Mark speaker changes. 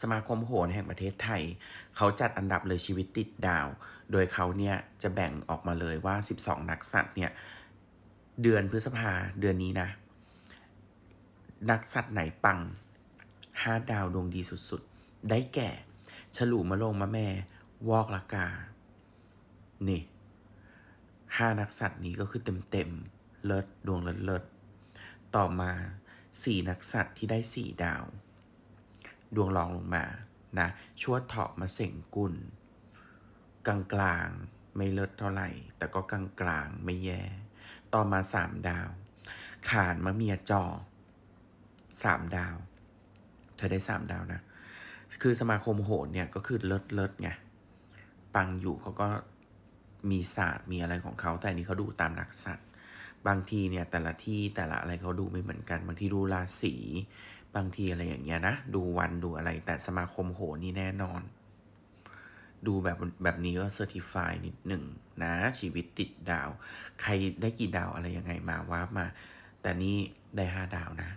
Speaker 1: สมาคมโหรแห่งประเทศไทย เขาจัดอันดับเลยชีวิตติดดาว โดยเขาเนี่ยจะแบ่งออกมาเลยว่า 12 นักสัตว์เนี่ยเดือนพฤษภาเดือนนี้นะ นักสัตว์ไหนปังห้าดาวดวงดีสุดๆ ได้แก่ ฉลูมะโรงมะแม่ วอกละกา นี่ห้านักสัตว์นี้ก็คือเต็มๆเลิศดวงเลิศเลิศต่อมาสี่นักสัตว์ที่ได้สี่ดาว ดวงรองลงมานะชวดเถาะมาเสงกุลกลางกลางไม่เลิศเท่าไหร่ แต่ก็กลางกลางไม่แย่ ต่อมาสามดาว ขานมะเมียจอสามดาว เธอได้สามดาวนะ คือสมาคมโหรเนี่ยก็คือเลิศเลิศไงปังอยู่เขาก็มีศาสตร์มีอะไรของเขา แต่อันนี้เขาดูตามนักสัตว์ บางทีเนี่ยแต่ละที่แต่ละอะไรเขาดูไม่เหมือนกัน บางทีดูราศีบางทีอะไรอย่างเงี้ยนะ ดูวันดูอะไรแต่สมาคมโหนี่แน่นอน ดูแบบแบบนี้ก็เซอร์ติฟายนิดหนึ่งนะ ชีวิตติดดาว ใครได้กี่ดาวอะไรยังไงมาว่ามา แต่นี่ได้ห้าดาวนะ